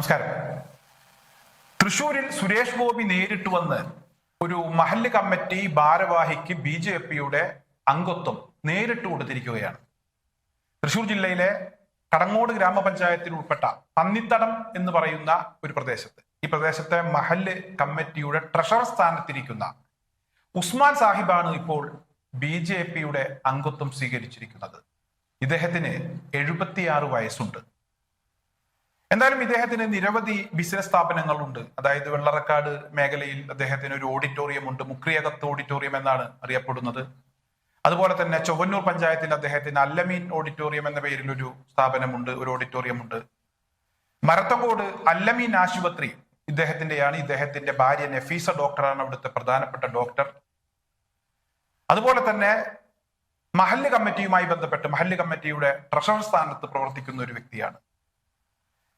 നമസ്കാരം. തൃശൂരിൽ സുരേഷ് ഗോപി നേരിട്ട് വന്ന് ഒരു മഹല്ല് കമ്മിറ്റി ഭാരവാഹിക്ക് ബി ജെ പിയുടെ അംഗത്വം നേരിട്ട് കൊടുത്തിരിക്കുകയാണ്. തൃശൂർ ജില്ലയിലെ കടങ്ങോട് ഗ്രാമപഞ്ചായത്തിൽ ഉൾപ്പെട്ട പന്നിത്തടം എന്ന് പറയുന്ന ഒരു പ്രദേശത്ത് ഈ പ്രദേശത്തെ മഹല്ല് കമ്മിറ്റിയുടെ ട്രഷറർ സ്ഥാനത്തിരിക്കുന്ന ഉസ്മാൻ സാഹിബാണ് ഇപ്പോൾ ബി ജെ പിയുടെ അംഗത്വം സ്വീകരിച്ചിരിക്കുന്നത്. ഇദ്ദേഹത്തിന് എഴുപത്തിയാറ് വയസ്സുണ്ട്. എന്തായാലും ഇദ്ദേഹത്തിന് നിരവധി ബിസിനസ് സ്ഥാപനങ്ങളുണ്ട്. അതായത് വെള്ളറക്കാട് മേഖലയിൽ അദ്ദേഹത്തിന് ഒരു ഓഡിറ്റോറിയം ഉണ്ട്. മുക്രിയകത്ത് ഓഡിറ്റോറിയം എന്നാണ് അറിയപ്പെടുന്നത്. അതുപോലെ തന്നെ ചൊവ്വന്നൂർ പഞ്ചായത്തിൽ അദ്ദേഹത്തിന് അല്ലമീൻ ഓഡിറ്റോറിയം എന്ന പേരിൽ ഒരു സ്ഥാപനമുണ്ട്. ഒരു ഓഡിറ്റോറിയം ഉണ്ട്. മരത്തക്കോട് അല്ലമീൻ ആശുപത്രി ഇദ്ദേഹത്തിന്റെയാണ് ഇദ്ദേഹത്തിന്റെ ഭാര്യ നഫീസ ഡോക്ടറാണ് അവിടുത്തെ പ്രധാനപ്പെട്ട ഡോക്ടർ. അതുപോലെ തന്നെ മഹല്ല് കമ്മിറ്റിയുമായി ബന്ധപ്പെട്ട് മഹല്ല് കമ്മിറ്റിയുടെ ട്രഷറർ സ്ഥാനത്ത് പ്രവർത്തിക്കുന്ന ഒരു വ്യക്തിയാണ്.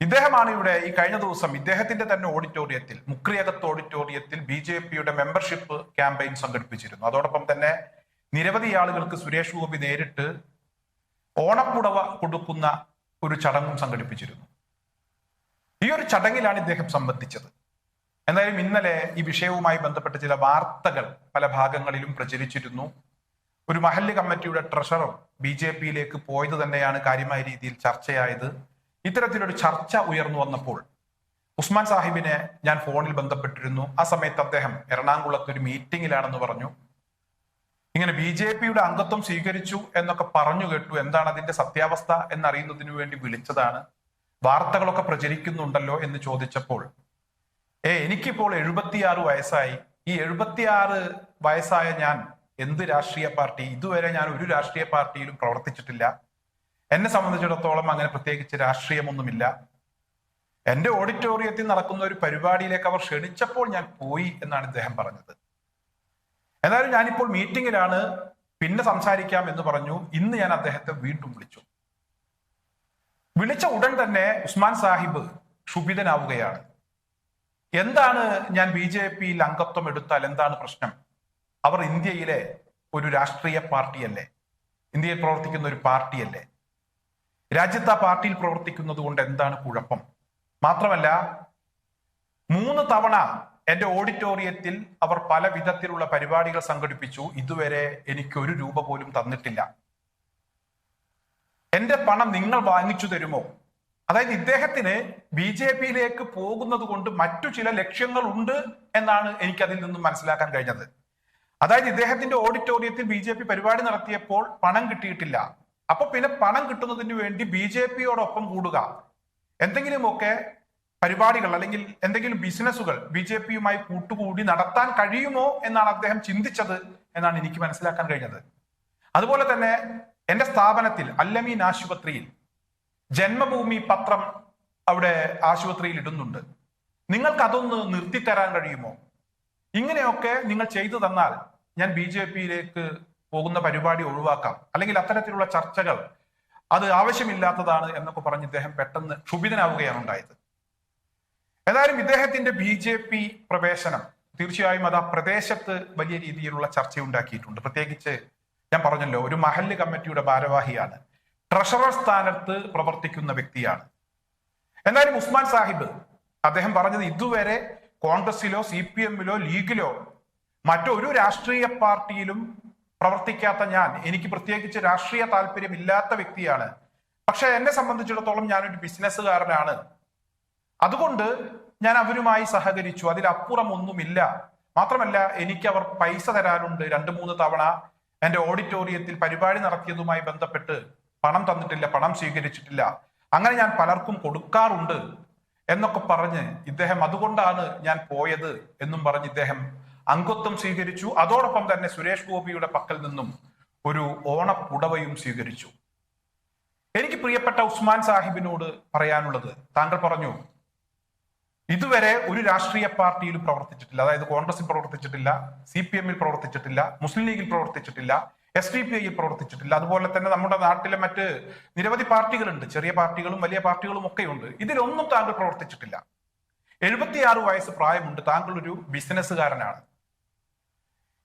ഇദ്ദേഹമാണ് ഇവിടെ ഈ കഴിഞ്ഞ ദിവസം ഇദ്ദേഹത്തിന്റെ തന്നെ ഓഡിറ്റോറിയത്തിൽ മുക്രിയകത്ത് ഓഡിറ്റോറിയത്തിൽ ബി ജെ പിയുടെ മെമ്പർഷിപ്പ് ക്യാമ്പയിൻ സംഘടിപ്പിച്ചിരുന്നു. അതോടൊപ്പം തന്നെ നിരവധി ആളുകൾക്ക് സുരേഷ് ഗോപി നേരിട്ട് ഓണപ്പുടവ കൊടുക്കുന്ന ഒരു ചടങ്ങും സംഘടിപ്പിച്ചിരുന്നു. ഈ ഒരു ചടങ്ങിലാണ് ഇദ്ദേഹം സംബന്ധിച്ചത്. എന്തായാലും ഇന്നലെ ഈ വിഷയവുമായി ബന്ധപ്പെട്ട ചില വാർത്തകൾ പല ഭാഗങ്ങളിലും പ്രചരിച്ചിരുന്നു. ഒരു മഹല്ല് കമ്മിറ്റിയുടെ ട്രഷറർ ബി ജെ പിയിലേക്ക് പോയത് തന്നെയാണ് കാര്യമായ രീതിയിൽ ചർച്ചയായത്. ഇത്തരത്തിലൊരു ചർച്ച ഉയർന്നു വന്നപ്പോൾ ഉസ്മാൻ സാഹിബിനെ ഞാൻ ഫോണിൽ ബന്ധപ്പെട്ടിരുന്നു. ആ സമയത്ത് അദ്ദേഹം എറണാകുളത്ത് ഒരു മീറ്റിംഗിലാണെന്ന് പറഞ്ഞു. ഇങ്ങനെ ബി ജെ പിയുടെ അംഗത്വം സ്വീകരിച്ചു എന്നൊക്കെ പറഞ്ഞു കേട്ടു. എന്താണ് അതിന്റെ സത്യാവസ്ഥ എന്നറിയുന്നതിനു വേണ്ടി വിളിച്ചതാണ്. വാർത്തകളൊക്കെ പ്രചരിക്കുന്നുണ്ടല്ലോ എന്ന് ചോദിച്ചപ്പോൾ ഏ എനിക്കിപ്പോൾ എഴുപത്തിയാറ് വയസ്സായി. ഈ എഴുപത്തിയാറ് വയസ്സായ ഞാൻ എന്ത് രാഷ്ട്രീയ പാർട്ടി? ഇതുവരെ ഞാൻ ഒരു രാഷ്ട്രീയ പാർട്ടിയിലും പ്രവർത്തിച്ചിട്ടില്ല. എന്നെ സംബന്ധിച്ചിടത്തോളം അങ്ങനെ പ്രത്യേകിച്ച് രാഷ്ട്രീയമൊന്നുമില്ല. എന്റെ ഓഡിറ്റോറിയത്തിൽ നടക്കുന്ന ഒരു പരിപാടിയിലേക്ക് അവർ ക്ഷണിച്ചപ്പോൾ ഞാൻ പോയി എന്നാണ് ഇദ്ദേഹം പറഞ്ഞത്. എന്നാലും ഞാനിപ്പോൾ മീറ്റിംഗിലാണ് പിന്നെ സംസാരിക്കാം എന്ന് പറഞ്ഞു. ഇന്ന് ഞാൻ അദ്ദേഹത്തെ വീണ്ടും വിളിച്ചു. വിളിച്ച ഉടൻ തന്നെ ഉസ്മാൻ സാഹിബ് ക്ഷുഭിതനാവുകയാണ്. എന്താണ് ഞാൻ ബി ജെ പിയിൽ അംഗത്വം എടുത്താൽ എന്താണ് പ്രശ്നം? അവർ ഇന്ത്യയിലെ ഒരു രാഷ്ട്രീയ പാർട്ടിയല്ലേ? ഇന്ത്യയിൽ പ്രവർത്തിക്കുന്ന ഒരു പാർട്ടിയല്ലേ? രാജ്യത്ത് ആ പാർട്ടിയിൽ പ്രവർത്തിക്കുന്നത് കൊണ്ട് എന്താണ് കുഴപ്പം? മാത്രമല്ല മൂന്ന് തവണ എന്റെ ഓഡിറ്റോറിയത്തിൽ അവർ പല വിധത്തിലുള്ള പരിപാടികൾ സംഘടിപ്പിച്ചു. ഇതുവരെ എനിക്ക് ഒരു രൂപ പോലും തന്നിട്ടില്ല. എന്റെ പണം നിങ്ങൾ വാങ്ങിച്ചു തരുമോ? അതായത് ഇദ്ദേഹത്തിന് ബി ജെ പിയിലേക്ക് പോകുന്നത് കൊണ്ട് മറ്റു ചില ലക്ഷ്യങ്ങൾ ഉണ്ട് എന്നാണ് എനിക്ക് അതിൽ നിന്നും മനസ്സിലാക്കാൻ കഴിഞ്ഞത്. അതായത് ഇദ്ദേഹത്തിന്റെ ഓഡിറ്റോറിയത്തിൽ ബി പരിപാടി നടത്തിയപ്പോൾ പണം കിട്ടിയിട്ടില്ല. അപ്പൊ പിന്നെ പണം കിട്ടുന്നതിന് വേണ്ടി ബി ജെ പിയോടൊപ്പം കൂടുക. എന്തെങ്കിലുമൊക്കെ പരിപാടികൾ അല്ലെങ്കിൽ എന്തെങ്കിലും ബിസിനസ്സുകൾ ബി ജെ പിയുമായി കൂട്ടുകൂടി നടത്താൻ കഴിയുമോ എന്നാണ് അദ്ദേഹം ചിന്തിച്ചത് എന്നാണ് എനിക്ക് മനസ്സിലാക്കാൻ കഴിഞ്ഞത്. അതുപോലെ തന്നെ എന്റെ സ്ഥാപനത്തിൽ അല്ലമീൻ ആശുപത്രിയിൽ ജന്മഭൂമി പത്രം അവിടെ ആശുപത്രിയിൽ ഇടുന്നുണ്ട്. നിങ്ങൾക്ക് അതൊന്ന് നിർത്തിത്തരാൻ കഴിയുമോ? ഇങ്ങനെയൊക്കെ നിങ്ങൾ ചെയ്തു തന്നാൽ ഞാൻ ബി ജെ പിയിലേക്ക് പോകുന്ന പരിപാടി ഒഴിവാക്കാം. അല്ലെങ്കിൽ അത്തരത്തിലുള്ള ചർച്ചകൾ അത് ആവശ്യമില്ലാത്തതാണ് എന്നൊക്കെ പറഞ്ഞ് ഇദ്ദേഹം പെട്ടെന്ന് ക്ഷുഭിതനാവുകയാണ് ഉണ്ടായത്. ഏതായാലും ഇദ്ദേഹത്തിന്റെ ബി ജെ പി പ്രവേശനം തീർച്ചയായും അത് ആ പ്രദേശത്ത് വലിയ രീതിയിലുള്ള ചർച്ച ഉണ്ടാക്കിയിട്ടുണ്ട് പ്രത്യേകിച്ച് ഞാൻ പറഞ്ഞല്ലോ ഒരു മഹല്ല് കമ്മിറ്റിയുടെ ഭാരവാഹിയാണ്. ട്രഷറർ സ്ഥാനത്ത് പ്രവർത്തിക്കുന്ന വ്യക്തിയാണ്. എന്നാലും ഉസ്മാൻ സാഹിബ് അദ്ദേഹം പറഞ്ഞത് ഇതുവരെ കോൺഗ്രസിലോ സി പി എമ്മിലോ ലീഗിലോ മറ്റൊരു രാഷ്ട്രീയ പാർട്ടിയിലും പ്രവർത്തിക്കാത്ത ഞാൻ. എനിക്ക് പ്രത്യേകിച്ച് രാഷ്ട്രീയ താല്പര്യമില്ലാത്ത വ്യക്തിയാണ്. പക്ഷെ എന്നെ സംബന്ധിച്ചിടത്തോളം ഞാനൊരു ബിസിനസ്സുകാരനാണ്. അതുകൊണ്ട് ഞാൻ അവരുമായി സഹകരിച്ചു. അതിലപ്പുറം ഒന്നുമില്ല. മാത്രമല്ല എനിക്ക് അവർ പൈസ തരാനുണ്ട്. രണ്ട് മൂന്ന് തവണ എന്റെ ഓഡിറ്റോറിയത്തിൽ പരിപാടി നടത്തിയതുമായി ബന്ധപ്പെട്ട് പണം തന്നിട്ടില്ല പണം സ്വീകരിച്ചിട്ടില്ല. അങ്ങനെ ഞാൻ പലർക്കും കൊടുക്കാറുണ്ട് എന്നൊക്കെ പറഞ്ഞ് ഇദ്ദേഹം അതുകൊണ്ടാണ് ഞാൻ പോയത് എന്നും പറഞ്ഞ് ഇദ്ദേഹം അംഗത്വം സ്വീകരിച്ചു. അതോടൊപ്പം തന്നെ സുരേഷ് ഗോപിയുടെ പക്കൽ നിന്നും ഒരു ഓണപ്പുടവയും സ്വീകരിച്ചു. എനിക്ക് പ്രിയപ്പെട്ട ഉസ്മാൻ സാഹിബിനോട് പറയാനുള്ളത് താങ്കൾ പറഞ്ഞു ഇതുവരെ ഒരു രാഷ്ട്രീയ പാർട്ടിയിൽ പ്രവർത്തിച്ചിട്ടില്ല. അതായത് കോൺഗ്രസിൽ പ്രവർത്തിച്ചിട്ടില്ല സി പി എമ്മിൽ പ്രവർത്തിച്ചിട്ടില്ല മുസ്ലിം ലീഗിൽ പ്രവർത്തിച്ചിട്ടില്ല എസ് ഡി പി ഐയിൽ പ്രവർത്തിച്ചിട്ടില്ല. അതുപോലെ തന്നെ നമ്മുടെ നാട്ടിലെ മറ്റ് നിരവധി പാർട്ടികളുണ്ട്. ചെറിയ പാർട്ടികളും വലിയ പാർട്ടികളും ഒക്കെയുണ്ട്. ഇതിലൊന്നും താങ്കൾ പ്രവർത്തിച്ചിട്ടില്ല. എഴുപത്തിയാറ് വയസ്സ് പ്രായമുണ്ട്. താങ്കൾ ഒരു ബിസിനസ്സുകാരനാണ്.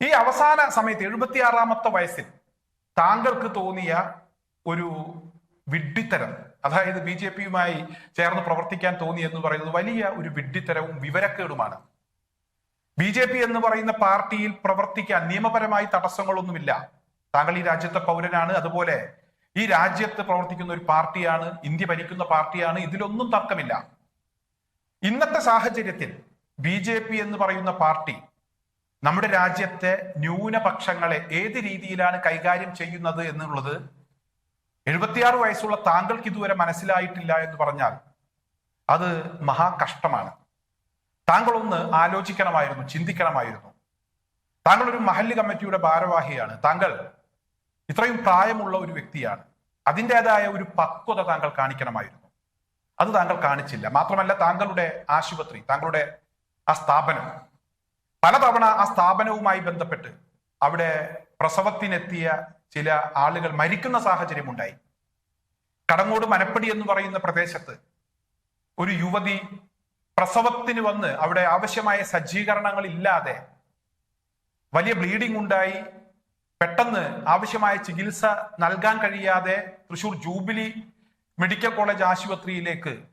ഈ അവസാന സമയത്ത് എഴുപത്തിയാറാമത്തെ വയസ്സിൽ താങ്കൾക്ക് തോന്നിയ ഒരു വിഡ്ഢിത്തരം അതായത് ബി ജെ പിയുമായി ചേർന്ന് പ്രവർത്തിക്കാൻ തോന്നി എന്ന് പറയുന്നത് വലിയ ഒരു വിഡ്ഢിത്തരവും വിവരക്കേടുമാണ്. ബി ജെ പി എന്ന് പറയുന്ന പാർട്ടിയിൽ പ്രവർത്തിക്കാൻ നിയമപരമായി തടസ്സങ്ങളൊന്നുമില്ല. താങ്കൾ ഈ രാജ്യത്തെ പൗരനാണ്. അതുപോലെ ഈ രാജ്യത്ത് പ്രവർത്തിക്കുന്ന ഒരു പാർട്ടിയാണ് ഇന്ത്യ ഭരിക്കുന്ന പാർട്ടിയാണ്. ഇതിലൊന്നും തർക്കമില്ല. ഇന്നത്തെ സാഹചര്യത്തിൽ ബി ജെ പി എന്ന് പറയുന്ന പാർട്ടി നമ്മുടെ രാജ്യത്തെ ന്യൂനപക്ഷങ്ങളെ ഏത് രീതിയിലാണ് കൈകാര്യം ചെയ്യുന്നത് എന്നുള്ളത് എഴുപത്തിയാറ് വയസ്സുള്ള താങ്കൾക്ക് ഇതുവരെ മനസ്സിലായിട്ടില്ല എന്ന് പറഞ്ഞാൽ അത് മഹാകഷ്ടമാണ്. താങ്കൾ ഒന്ന് ആലോചിക്കണമായിരുന്നു ചിന്തിക്കണമായിരുന്നു. താങ്കൾ ഒരു മഹല്ല് കമ്മിറ്റിയുടെ ഭാരവാഹിയാണ്. താങ്കൾ ഇത്രയും പ്രായമുള്ള ഒരു വ്യക്തിയാണ്. അതിന്റെതായ ഒരു പക്വത താങ്കൾ കാണിക്കണമായിരുന്നു. അത് താങ്കൾ കാണിച്ചില്ല. മാത്രമല്ല താങ്കളുടെ ആശുപത്രി താങ്കളുടെ ആ സ്ഥാപനം പലതവണ ആ സ്ഥാപനവുമായി ബന്ധപ്പെട്ട് അവിടെ പ്രസവത്തിനെത്തിയ ചില ആളുകൾ മരിക്കുന്ന സാഹചര്യം ഉണ്ടായി കടങ്ങോട് മനപ്പടി എന്ന് പറയുന്ന പ്രദേശത്ത് ഒരു യുവതി പ്രസവത്തിന് വന്ന് അവിടെ ആവശ്യമായ സജ്ജീകരണങ്ങൾ ഇല്ലാതെ വലിയ ബ്ലീഡിംഗ് ഉണ്ടായി. പെട്ടെന്ന് ആവശ്യമായ ചികിത്സ നൽകാൻ കഴിയാതെ തൃശൂർ ജൂബിലി മെഡിക്കൽ കോളേജ് ആശുപത്രിയിലേക്ക്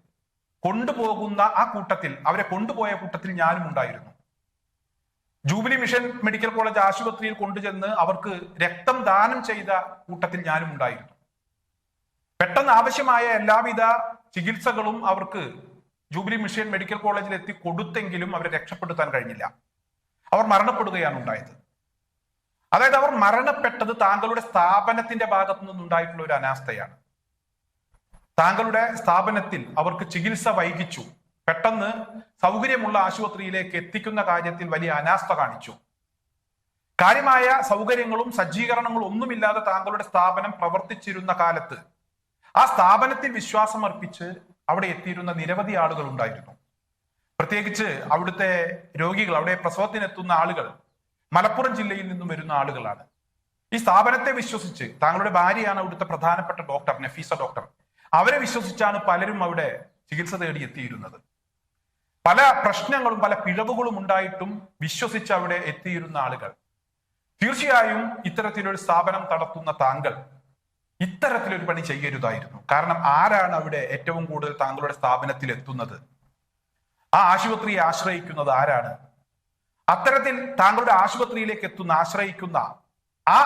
കൊണ്ടുപോകുന്ന ആ കൂട്ടത്തിൽ അവരെ കൊണ്ടുപോയ കൂട്ടത്തിൽ ഞാനും ഉണ്ടായിരുന്നു ജൂബിലി മിഷൻ മെഡിക്കൽ കോളേജ് ആശുപത്രിയിൽ കൊണ്ടുചെന്ന് അവർക്ക് രക്തം ദാനം ചെയ്ത കൂട്ടത്തിൽ ഞാനും ഉണ്ടായിരുന്നു. പെട്ടെന്ന് ആവശ്യമായ എല്ലാവിധ ചികിത്സകളും അവർക്ക് ജൂബിലി മിഷൻ മെഡിക്കൽ കോളേജിൽ എത്തി കൊടുത്തെങ്കിലും അവരെ രക്ഷപ്പെടുത്താൻ കഴിഞ്ഞില്ല. അവർ മരണപ്പെടുകയാണ് ഉണ്ടായത്. അതായത് അവർ മരണപ്പെട്ടത് താങ്കളുടെ സ്ഥാപനത്തിന്റെ ഭാഗത്തു നിന്നുണ്ടായിട്ടുള്ള ഒരു അനാസ്ഥയാണ്. താങ്കളുടെ സ്ഥാപനത്തിൽ അവർക്ക് ചികിത്സ വൈകിച്ചു. പെട്ടെന്ന് സൗകര്യമുള്ള ആശുപത്രിയിലേക്ക് എത്തിക്കുന്ന കാര്യത്തിൽ വലിയ അനാസ്ഥ കാണിച്ചു. കാര്യമായ സൗകര്യങ്ങളും സജ്ജീകരണങ്ങളും ഒന്നുമില്ലാതെ താങ്കളുടെ സ്ഥാപനം പ്രവർത്തിച്ചിരുന്ന കാലത്ത് ആ സ്ഥാപനത്തിൽ വിശ്വാസം അർപ്പിച്ച് അവിടെ എത്തിയിരുന്ന നിരവധി ആളുകൾ ഉണ്ടായിരുന്നു. പ്രത്യേകിച്ച് അവിടുത്തെ രോഗികൾ അവിടെ പ്രസവത്തിനെത്തുന്ന ആളുകൾ മലപ്പുറം ജില്ലയിൽ നിന്നും വരുന്ന ആളുകളാണ്. ഈ സ്ഥാപനത്തെ വിശ്വസിച്ച് താങ്കളുടെ ഭാര്യയാണ് അവിടുത്തെ പ്രധാനപ്പെട്ട ഡോക്ടർ നഫീസ ഡോക്ടർ. അവരെ വിശ്വസിച്ചാണ് പലരും അവിടെ ചികിത്സ തേടി എത്തിയിരുന്നത് പല പ്രശ്നങ്ങളും പല പിഴവുകളും ഉണ്ടായിട്ടും വിശ്വസിച്ച് അവിടെ എത്തിയിരുന്ന ആളുകൾ. തീർച്ചയായും ഇത്തരത്തിലൊരു സ്ഥാപനം നടത്തുന്ന താങ്കൾ ഇത്തരത്തിലൊരു പണി ചെയ്യരുതായിരുന്നു. കാരണം ആരാണ് അവിടെ ഏറ്റവും കൂടുതൽ താങ്കളുടെ സ്ഥാപനത്തിൽ എത്തുന്നത്? ആ ആശുപത്രിയെ ആശ്രയിക്കുന്നത് ആരാണ്? അത്തരത്തിൽ താങ്കളുടെ ആശുപത്രിയിലേക്ക് എത്തുന്ന ആശ്രയിക്കുന്ന ആ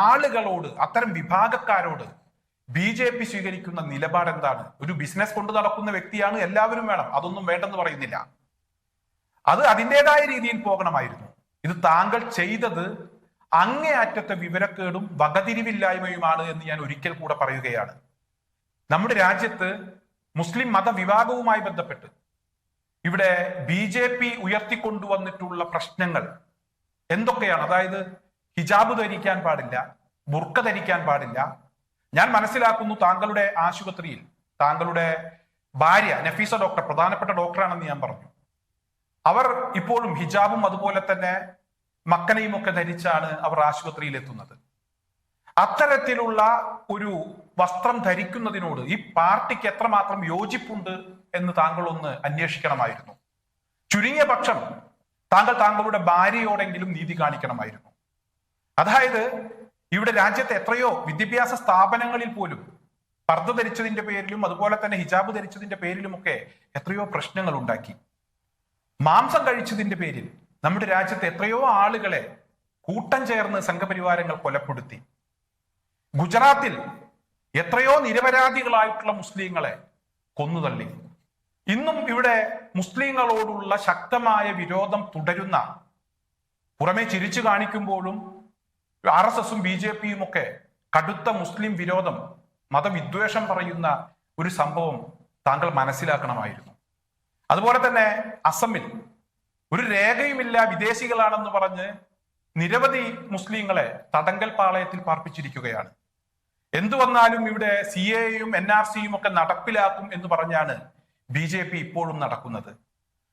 ആളുകളോട് അത്തരം വിഭാഗക്കാരോട് ബി ജെ പി സ്വീകരിക്കുന്ന നിലപാട് എന്താണ് ഒരു ബിസിനസ് കൊണ്ട് നടക്കുന്ന വ്യക്തിയാണ് എല്ലാവരും വേണം. അതൊന്നും വേണ്ടെന്ന് പറയുന്നില്ല. അത് അതിന്റെതായ രീതിയിൽ പോകണമായിരുന്നു. ഇത് താങ്കൾ ചെയ്തത് അങ്ങേയറ്റത്തെ വിവരക്കേടും വകതിരിവില്ലായ്മയുമാണ് എന്ന് ഞാൻ ഒരിക്കൽ കൂടെ പറയുകയാണ്. നമ്മുടെ രാജ്യത്ത് മുസ്ലിം മതവിഭാഗവുമായി ബന്ധപ്പെട്ട് ഇവിടെ ബി ജെ പി ഉയർത്തിക്കൊണ്ടുവന്നിട്ടുള്ള പ്രശ്നങ്ങൾ എന്തൊക്കെയാണ്? അതായത് ഹിജാബ് ധരിക്കാൻ പാടില്ല ബുർക്ക ധരിക്കാൻ പാടില്ല ഞാൻ മനസ്സിലാക്കുന്നു താങ്കളുടെ ആശുപത്രിയിൽ താങ്കളുടെ ഭാര്യ നഫീസ ഡോക്ടർ പ്രധാനപ്പെട്ട ഡോക്ടറാണെന്ന് ഞാൻ പറഞ്ഞു. അവർ ഇപ്പോഴും ഹിജാബും അതുപോലെ തന്നെ മക്കനെയും ഒക്കെ ധരിച്ചാണ് അവർ ആശുപത്രിയിൽ എത്തുന്നത് അത്തരത്തിലുള്ള ഒരു വസ്ത്രം ധരിക്കുന്നതിനോട് ഈ പാർട്ടിക്ക് എത്രമാത്രം യോജിപ്പുണ്ട് എന്ന് താങ്കൾ ഒന്ന് അന്വേഷിക്കണമായിരുന്നു. ചുരുങ്ങിയ പക്ഷം താങ്കൾ താങ്കളുടെ ഭാര്യയോടെങ്കിലും നീതി കാണിക്കണമായിരുന്നു. അതായത് ഇവിടെ രാജ്യത്തെ എത്രയോ വിദ്യാഭ്യാസ സ്ഥാപനങ്ങളിൽ പോലും പർദ്ദ ധരിച്ചതിന്റെ പേരിലും അതുപോലെ തന്നെ ഹിജാബ് ധരിച്ചതിന്റെ പേരിലുമൊക്കെ എത്രയോ പ്രശ്നങ്ങൾ ഉണ്ടാക്കി. മാംസം കഴിച്ചതിന്റെ പേരിൽ നമ്മുടെ രാജ്യത്തെ എത്രയോ ആളുകളെ കൂട്ടം ചേർന്ന് സംഘപരിവാരങ്ങൾ കൊലപ്പെടുത്തി. ഗുജറാത്തിൽ എത്രയോ നിരപരാധികളായിട്ടുള്ള മുസ്ലിങ്ങളെ കൊന്നുതള്ളി. ഇന്നും ഇവിടെ മുസ്ലിങ്ങളോടുള്ള ശക്തമായ വിരോധം തുടരുന്ന പുറമെ ചിരിച്ചു കാണിക്കുമ്പോഴും ആർ എസ് എസും ബി ജെ പിയും ഒക്കെ കടുത്ത മുസ്ലിം വിരോധം മതവിദ്വേഷം പറയുന്ന ഒരു സംഭവം താങ്കൾ മനസ്സിലാക്കണമായിരുന്നു. അതുപോലെ തന്നെ അസമിൽ ഒരു രേഖയുമില്ല വിദേശികളാണെന്ന് പറഞ്ഞ് നിരവധി മുസ്ലിങ്ങളെ തടങ്കൽ പാളയത്തിൽ പാർപ്പിച്ചിരിക്കുകയാണ്. എന്തു വന്നാലും ഇവിടെ സി എയും എൻ ആർ സിയും ഒക്കെ നടപ്പിലാക്കും എന്ന് പറഞ്ഞാണ് ബി ജെ പി ഇപ്പോഴും നടക്കുന്നത്.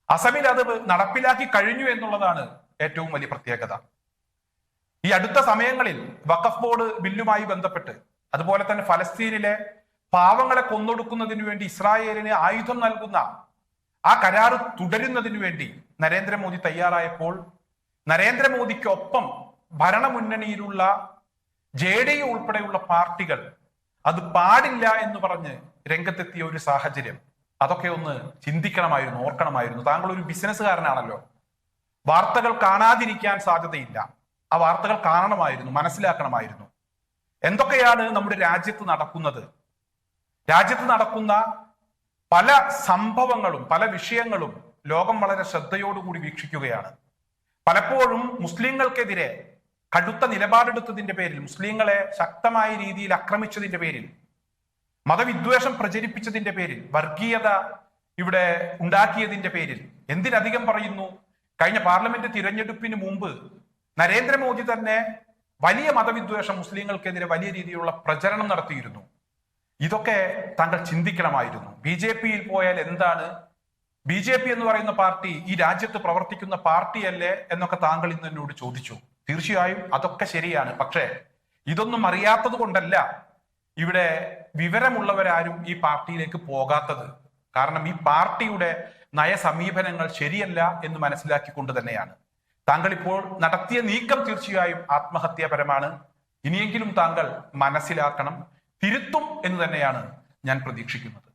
അസമിൽ അത് നടപ്പിലാക്കി കഴിഞ്ഞു എന്നുള്ളതാണ് ഏറ്റവും വലിയ പ്രത്യേകത. ഈ അടുത്ത സമയങ്ങളിൽ വഖഫ് ബോർഡ് ബില്ലുമായി ബന്ധപ്പെട്ട് അതുപോലെ തന്നെ ഫലസ്തീനിലെ പാവങ്ങളെ കൊന്നൊടുക്കുന്നതിന് വേണ്ടി ഇസ്രായേലിന് ആയുധം നൽകുന്ന ആ കരാർ തുടരുന്നതിന് വേണ്ടി നരേന്ദ്രമോദി തയ്യാറായപ്പോൾ നരേന്ദ്രമോദിക്കൊപ്പം ഭരണമുന്നണിയിലുള്ള ജെ ഡി യു ഉൾപ്പെടെയുള്ള പാർട്ടികൾ അത് പാടില്ല എന്ന് പറഞ്ഞ് രംഗത്തെത്തിയ ഒരു സാഹചര്യം. അതൊക്കെ ഒന്ന് ചിന്തിക്കണമായിരുന്നു ഓർക്കണമായിരുന്നു. താങ്കൾ ഒരു ബിസിനസ്സുകാരനാണല്ലോ. വാർത്തകൾ കാണാതിരിക്കാൻ സാധ്യതയില്ല. ആ വാർത്തകൾ കാണണമായിരുന്നു മനസ്സിലാക്കണമായിരുന്നു. എന്തൊക്കെയാണ് നമ്മുടെ രാജ്യത്ത് നടക്കുന്നത്? രാജ്യത്ത് നടക്കുന്ന പല സംഭവങ്ങളും പല വിഷയങ്ങളും ലോകം വളരെ ശ്രദ്ധയോടുകൂടി വീക്ഷിക്കുകയാണ്. പലപ്പോഴും മുസ്ലിങ്ങൾക്കെതിരെ കടുത്ത നിലപാടെടുത്തതിന്റെ പേരിൽ മുസ്ലിങ്ങളെ ശക്തമായ രീതിയിൽ ആക്രമിച്ചതിന്റെ പേരിൽ മതവിദ്വേഷം പ്രചരിപ്പിച്ചതിന്റെ പേരിൽ വർഗീയത ഇവിടെ ഉണ്ടാക്കിയതിന്റെ പേരിൽ എന്തിനധികം പറയുന്നു? കഴിഞ്ഞ പാർലമെന്റ് തിരഞ്ഞെടുപ്പിന് മുമ്പ് നരേന്ദ്രമോദി തന്നെ വലിയ മതവിദ്വേഷം മുസ്ലിങ്ങൾക്കെതിരെ വലിയ രീതിയിലുള്ള പ്രചരണം നടത്തിയിരുന്നു. ഇതൊക്കെ താങ്കൾ ചിന്തിക്കണമായിരുന്നു. ബി ജെ പിയിൽ പോയാൽ എന്താണ്? ബി ജെ പി എന്ന് പറയുന്ന പാർട്ടി ഈ രാജ്യത്ത് പ്രവർത്തിക്കുന്ന പാർട്ടിയല്ലേ എന്നൊക്കെ താങ്കൾ ഇന്ന് എന്നോട് ചോദിച്ചു. തീർച്ചയായും അതൊക്കെ ശരിയാണ്. പക്ഷേ ഇതൊന്നും അറിയാത്തത് കൊണ്ടല്ല ഇവിടെ വിവരമുള്ളവരാരും ഈ പാർട്ടിയിലേക്ക് പോകാത്തത്. കാരണം ഈ പാർട്ടിയുടെ നയസമീപനങ്ങൾ ശരിയല്ല എന്ന് മനസ്സിലാക്കിക്കൊണ്ട് തന്നെയാണ്. താങ്കൾ ഇപ്പോൾ നടത്തിയ നീക്കം തീർച്ചയായും ആത്മഹത്യാപരമാണ്. ഇനിയെങ്കിലും താങ്കൾ മനസ്സിലാക്കണം തിരുത്തും എന്ന് തന്നെയാണ് ഞാൻ പ്രതീക്ഷിക്കുന്നത്.